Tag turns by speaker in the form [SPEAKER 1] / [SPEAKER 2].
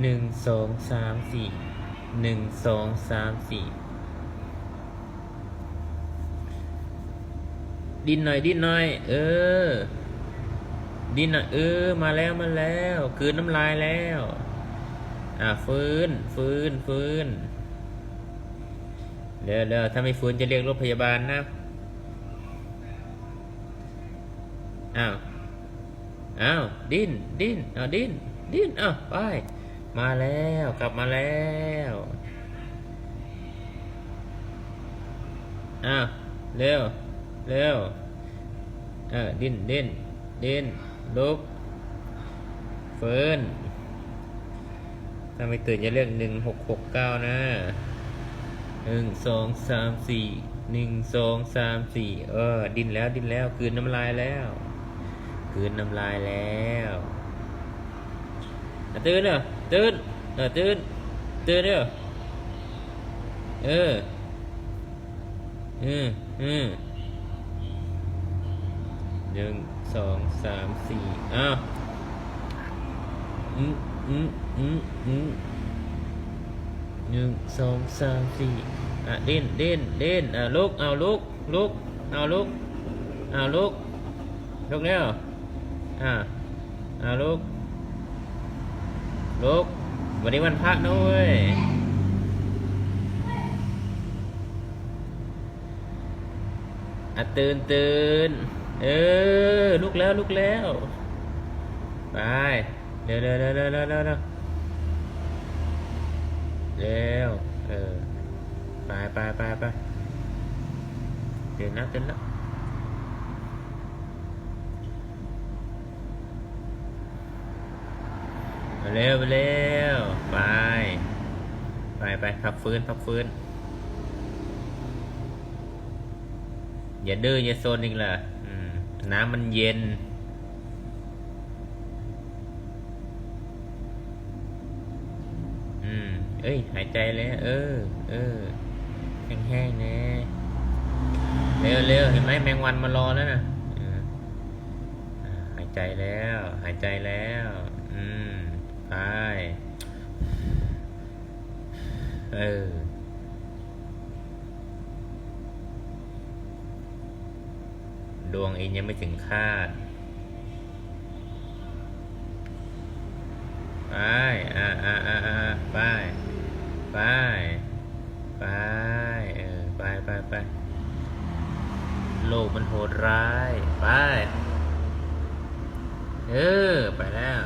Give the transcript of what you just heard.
[SPEAKER 1] หนึ่งสองสามสี่หนึ่งสองสามสี่ดินหน่อยดินหน่อย เออ ดินหน่อยเออ มาแล้วมาแล้วคืนน้ำลายแล้ว อะฟื้นฟื้นฟื้นเดี๋ยวเดี๋ยวถ้าไม่ฟื้นจะเรียกรถพยาบาลนะอ้าวอ้าวดิ้นดิ้นอ้าวดิ้นดิ้นอ้าวไป มาแล้วกลับมาแล้วอ้าวเร็วเร็วเออดิ้นดิ้นดิ้นลุกเฟิร์นถ้าไม่ตื่นจะเรียกหนึ่งหกหกเก้านะหนึ่งสองสามสี่หนึ่งสองสามสี่เออ ดิ้นแล้วดิ้นแล้วกลืนน้ำลายแล้วกลืนน้ำลายแล้ว ตื่นเนอะตื่นเออตื่นตื่นเนอเออเอืมอืมหนึ่งสองสามสี่อ้าวอืมอืมอืมอืมหนึ่งสองสามสี่อะดิ้นดิ้นดิ้นอะลุกเอาลุกลุกเอาลุกเอาลุกลุกแล้วอะเอาลุก ลุกวันนี้วันพระนะเว้ยอะตื่นตื่นเออลุกแล้วลุกแล้ว ไป เร็วเร็วเร็วเร็วเร็วเร็วเร็วเร็วเออไปไปไปไปตื่นแล้วตื่นแล้ว มาเร็วไปเร็วไป ไปไปพักฟื้นพักฟื้น อย่าดื้ออย่าโซนอีกล่ะน้ำมันเย็น อืม เอ้ย หายใจแล้ว เออ เออ แห้งๆนะเร็วเร็วเห็นไหมแมงวันมารอแล้วนะหายใจแล้ว หายใจแล้ว ไป เออ ดวงเองยังไม่ถึงคาดไปอ่าอ่าอ่าอ่าไป ไป ไป เออ ไปไปไป โลกมันโหดร้าย ไป เออ ไปแล้ว